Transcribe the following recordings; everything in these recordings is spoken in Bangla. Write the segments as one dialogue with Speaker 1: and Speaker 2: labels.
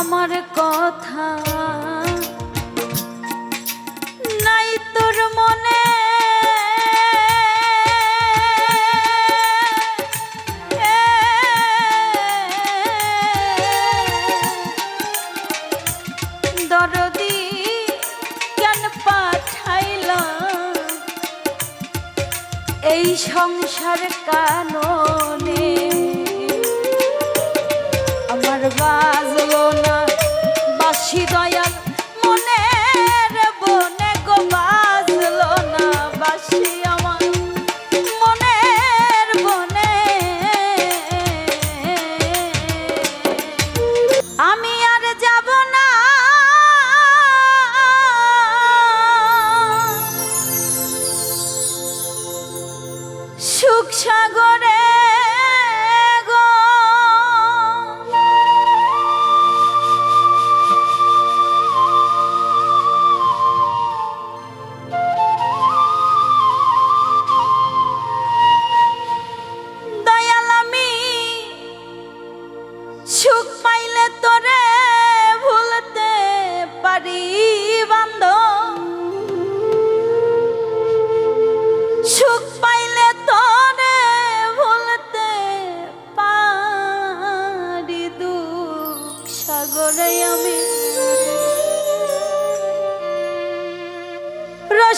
Speaker 1: আমার কথা। নাই তোর মনে। কেন এই সংসার কাননে। আমার বাজলো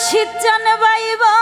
Speaker 1: শীত জানবাইবা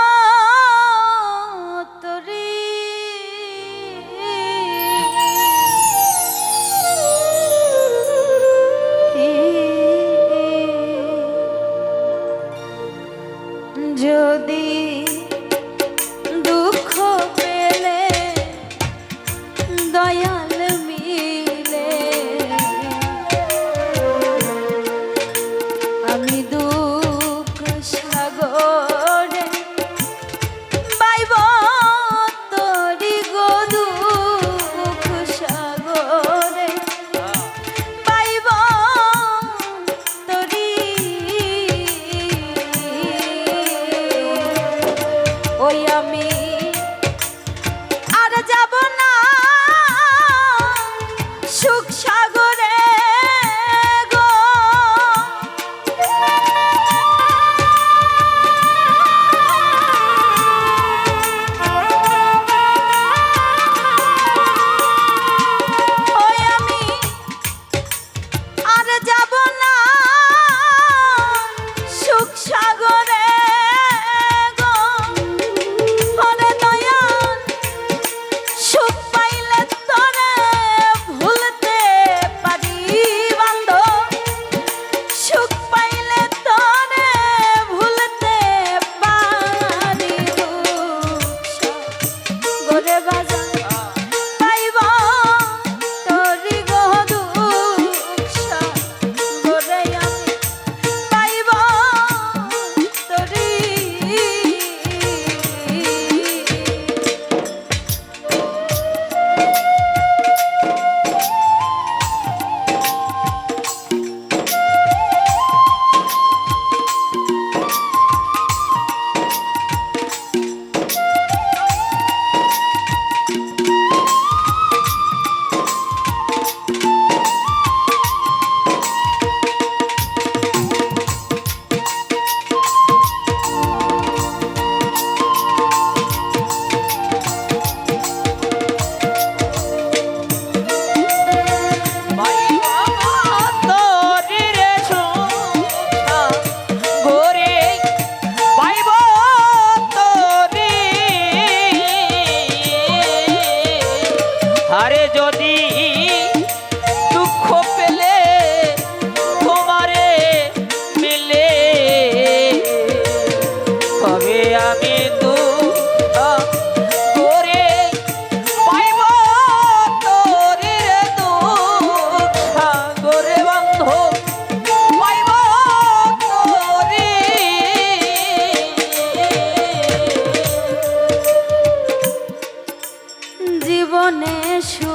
Speaker 1: মনে সু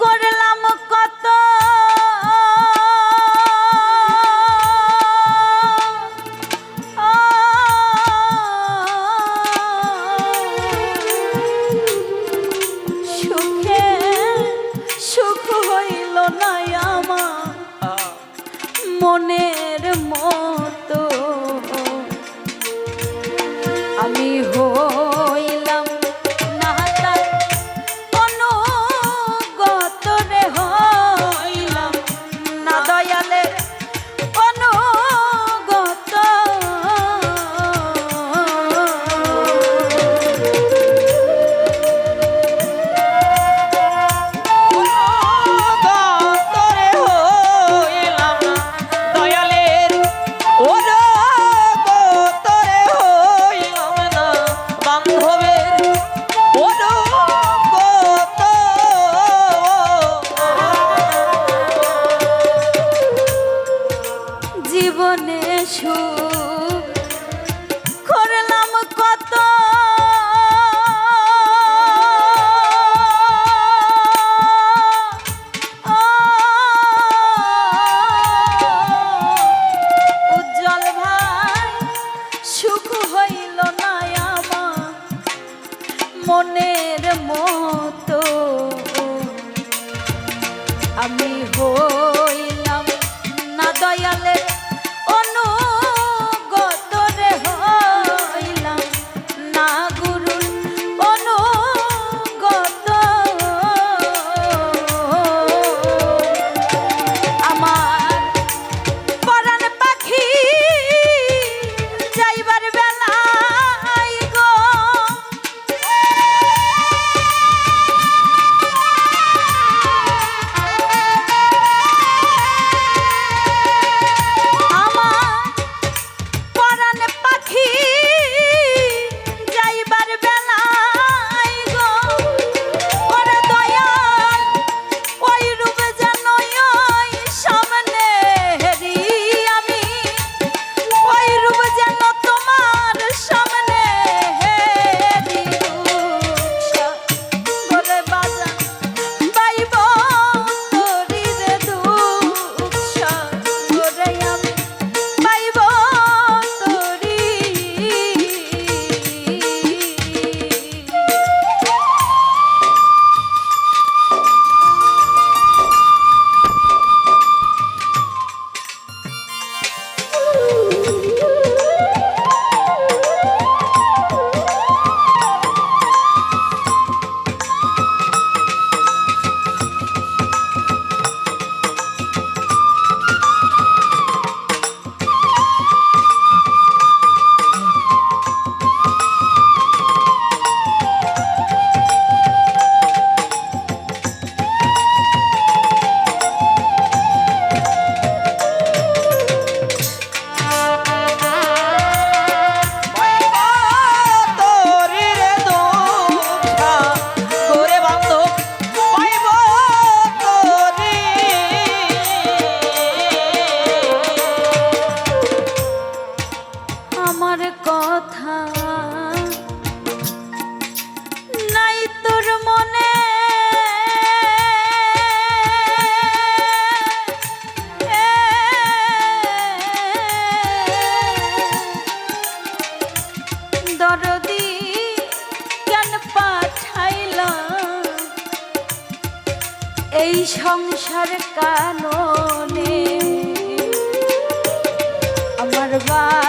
Speaker 1: করলাম কত সুখে সুখ হইল না আমার। মনের মতো। আমি হো মনের মতো। আমি হইলাম সংসার কাননে আমার বাজলো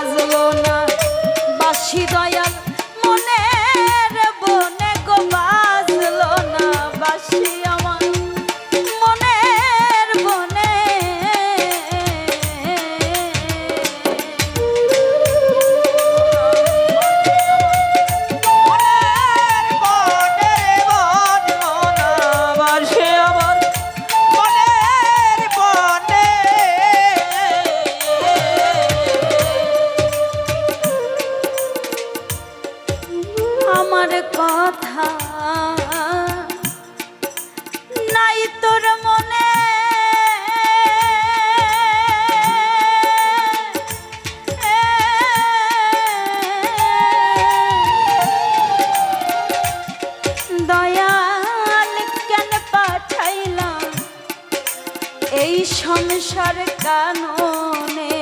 Speaker 1: কাননে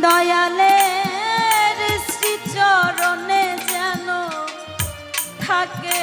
Speaker 1: দয়ালের শ্রীচরণে যেন থাকে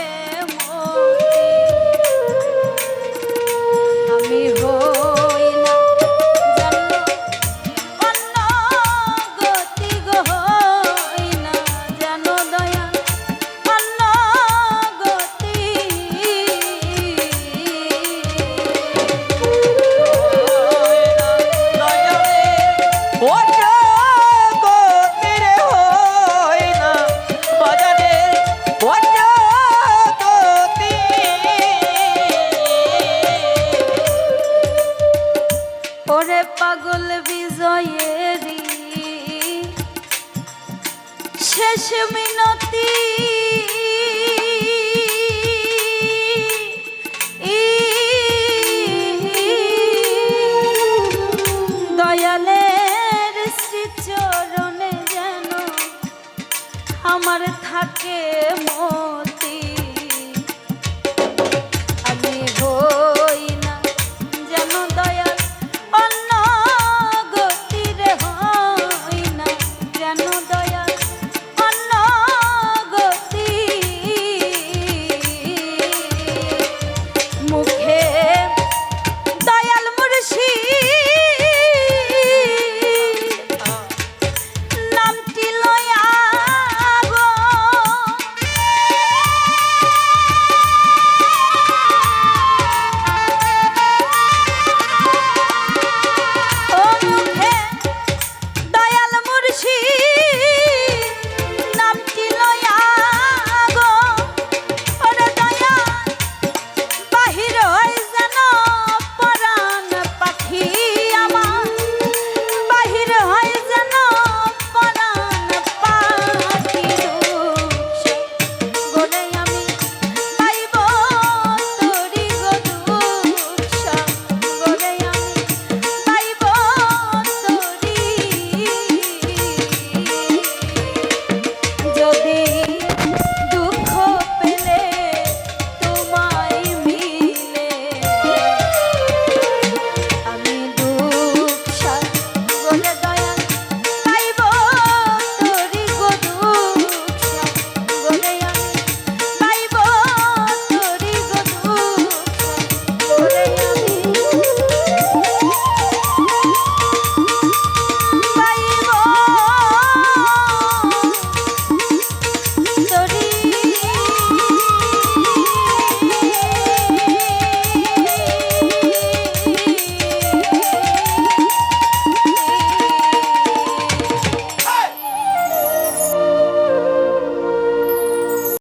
Speaker 1: শেষ মিনতি। দয়ালের শ্রীচরণে যেন আমার থাকে মন।